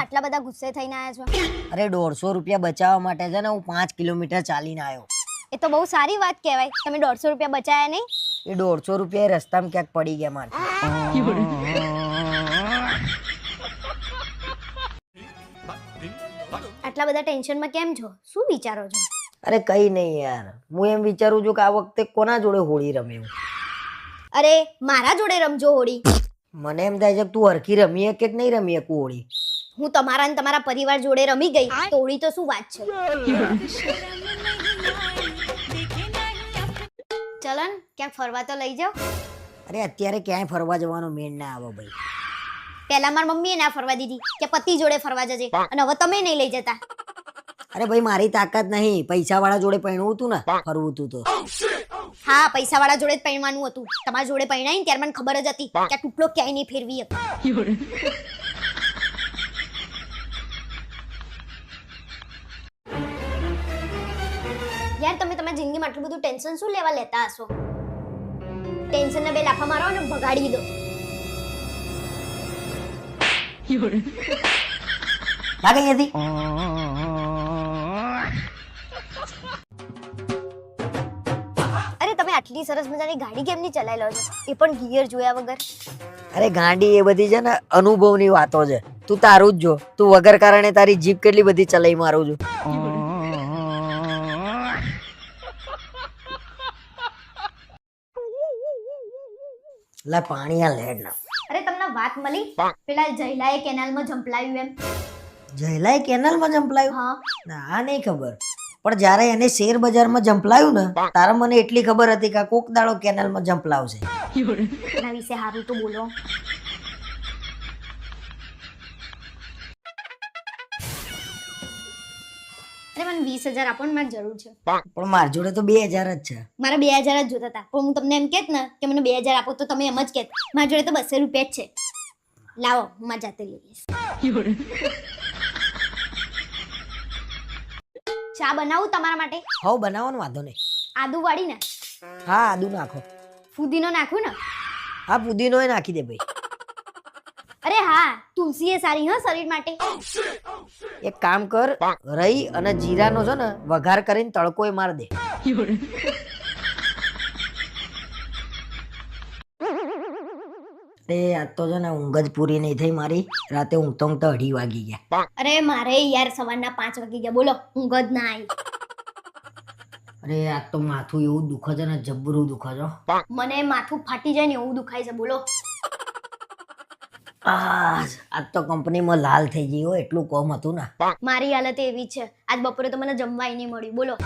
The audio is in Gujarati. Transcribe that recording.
આટલા બધા ગુસ્સે થઈને આવ્યા છો? અરે દોઢસો રૂપિયા બચાવવા માટે છે ને હું પાંચ કિલોમીટર ચાલીને આવ્યો એ તો બહુ સારી વાત કહેવાય. તમે દોઢસો રૂપિયા બચાયા નહીં? એ દોઢસો રૂપિયા રસ્તામાં ક્યાંક પડી ગયા મારે. આટલા બધા ટેન્શનમાં કેમ છો? શું વિચારો છો? અરે કઈ નહીં યાર. હું એમ વિચારું છું કે આ વખતે કોના જોડે હોળી રમ્યું અરે મારા જોડે રમજો હોળી. મને એમ થાય છે કે તું હરખી રમીએ કે નહીં રમીએ કુ હોળી? હું તમારા અને તમારા પરિવાર જોડે રમી ગઈ તોડી તો શું વાત છે? ચલન ને ક્યાંક ફરવા તો લઈ જાઓ. અરે અત્યારે ક્યાંય ફરવા જવાનો મેળ ના આવે ભાઈ. પહેલા મારી મમ્મીએ ના ફરવા દીધી કે પતિ જોડે ફરવા જજે અને હવે તમે નહીં લઈ જતા. અરે ભાઈ મારી તાકાત નહીં. પૈસા વાળા જોડે પહેણવું હતું ને ફરવું હતું તો. હા પૈસા વાળા જોડે જ પહેરવાનું હતું. તમારા જોડે પહેણાય ને ત્યારે મને ખબર જ હતી કે ટુકડો ક્યાંય નહીં ફેરવી શકે યાર તમે તમારી જિંદગીમાં આટલું બધું ટેન્શન શું લેવા લેતા હશો? ટેન્શન બે લાફા મારો અને ભગાડી દો. અરે તમે આટલી સરસ મજાની ગાડી કેમ નહીં ચલાવી લો છો? એ પણ ગિયર જોયા વગર. અરે ગાડી એ બધી છે ને અનુભવની વાતો છે. તું તારું જ જો. તું વગર કારણે તારી જીપ કેટલી બધી ચલાવી મારું છું. લા પાણી આ લેડ ના અરે તમને વાત મળી? પેલા જયલાએ કેનાલમાં જંપલાયું એમ. જયલાએ કેનાલમાં જંપલાયું હા. ના નહીં ખબર. પણ જ્યારે એને શેર બજારમાં જંપલાયું ને તારે મને એટલી ખબર હતી કે કોક દાડો કેનાલમાં જંપલાવશે એના વિશે સારું તો બોલો. અરે મને વીસ હજાર આપો ને મારે જરૂર છે. પણ મારી જોડે તો બે હજાર જ છે. મારે બે હજાર જ જોતા હતા. પણ હું તમને એમ કહેત ને કે મને બે હજાર આપો તો તમે એમ જ કહેત મારી જોડે તો બસો રૂપિયા જ છે. લાવો હું જાતે લઈ લઈશ. ચા બનાવું તમારા માટે? હવ ને વાંધો નહીં. આદુ વાળી ને? હા આદુ નાખો. ફુદીનો નાખું ને? હા ફુદીનો એ નાખી દે ભાઈ. અરે હા તુલસી એ સારી હા શરીર માટે. એક કામ કર રહી અને જીરાનો છે ને વઘાર કરીને તડકો એ માર દે. તે આજ તો છે ને ઊંઘ જ પૂરી નહીં થઈ મારી. રાતે ઊંઘતો ઊંઘતો અઢી વાગી ગયા. અરે મારે યાર સવારના પાંચ વાગી ગયા બોલો ઊંઘ જ ના આવી. અરે આજ તો માથું એવું દુખે છે ને જબરું દુખે છે. મને માથું ફાટી જાય ને એવું દુખાય છે બોલો. આજ આજ તો કંપનીમાં લાલ થઈ ગઈ હો એટલું કોમ હતું ને. મારી હાલત એવી જ છે. આજ બપોરે તો મને જમવાય નહીં મળ્યું. બોલો?